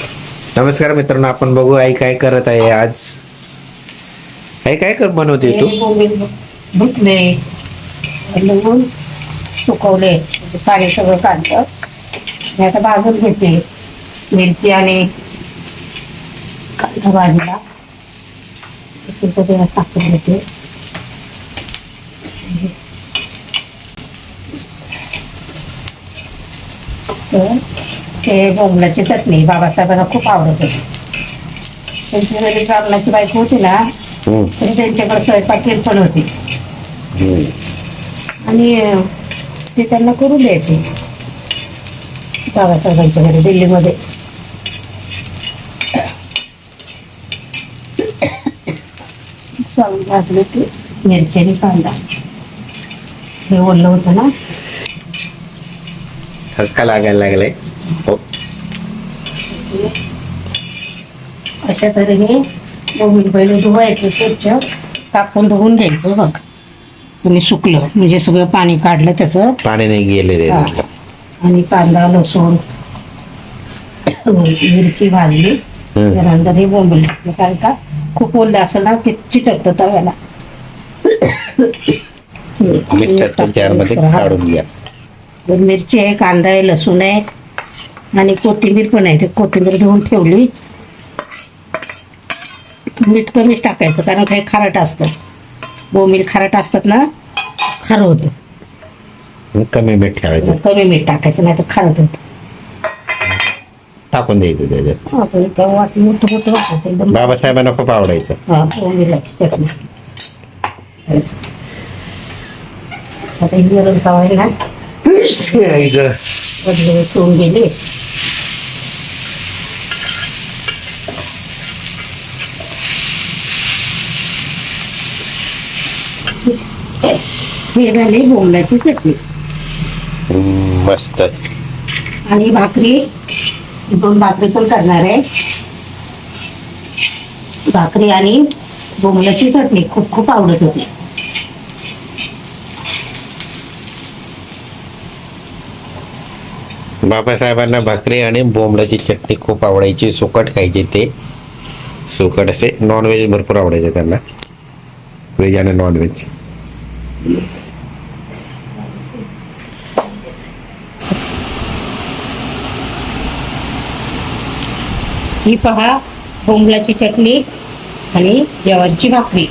नमस्कार मित्रांनो आपण बघू आई काय करत आहे आज. आई काय कर बनवते तू? धुतले सुकवले. पाणी सगळं काढलं. मी आता भाजून घेते. मिरची आणि कांदा भाजला. सुद्धा त्याला टाकून घेते. तर ते बोंबलाची चटणी बाबासाहेबांना खूप आवडत होती. त्यांची घरी ब्राह्मणाची बायको होती ना हम्म, तरी त्यांच्याकडे स्वयंपाकील पण होती. हम्म. आणि अं, ते त्यांना करून द्यायचे. बाबासाहेबांच्या घरी दिल्लीमध्ये. चांगलं भाजले की मिरची आणि कांदा. हे ओढलं होतं ना. ठसका लागायला लागलाय. अशा तऱ्हेने मोबाईल पहिले धुवायचं स्वच्छ कापून धुवून घ्यायचं बघ. तुम्ही सुकलं म्हणजे सगळं पाणी काढलं त्याचं. पाणी नाही गेले हा. आणि कांदा लसूण मिरची भाजली. त्यानंतर हे बोंबील टाकलं. कारण का? खूप ओललं असेल ना की चिटकतं तव्याला. मिरची आहे कांदा आहे लसूण आहे आणि कोथिंबीर पण आहे ते कोथिंबीर घेऊन ठेवली. मीठ कमीच टाकायचं कारण काही खारट असतं. बोंबील खारट असतात ना खारं होतं. कमी मीठ ठेवायचं. कमी मीठ टाकायचं नाही तर खारट होतं. टाकून द्यायचं त्याच्यात. आता हे काय वाट मोठं मोठं वाटायचं एकदम. बाबासाहेबांना खूप आवडायचं. हा. आता ही गरम सवय ना ठेवून गेले. हे झाली बोंबलाची चटणी. मस्त. आणि भाकरी दोन भाकरी पण करणार आहे. भाकरी आणि बोंबलाची चटणी खूप खूप आवडत होती. बाबासाहेबांना भाकरी आणि बोंबलाची चटणी खूप आवडायची. सुकट खायचे ते. सुकट असे. नॉनव्हेज भरपूर आवडायचे त्यांना. व्हेज आणि नॉनव्हेज ही पहा बोंबलाची चटणी आणि ज्वारीची भाकरी.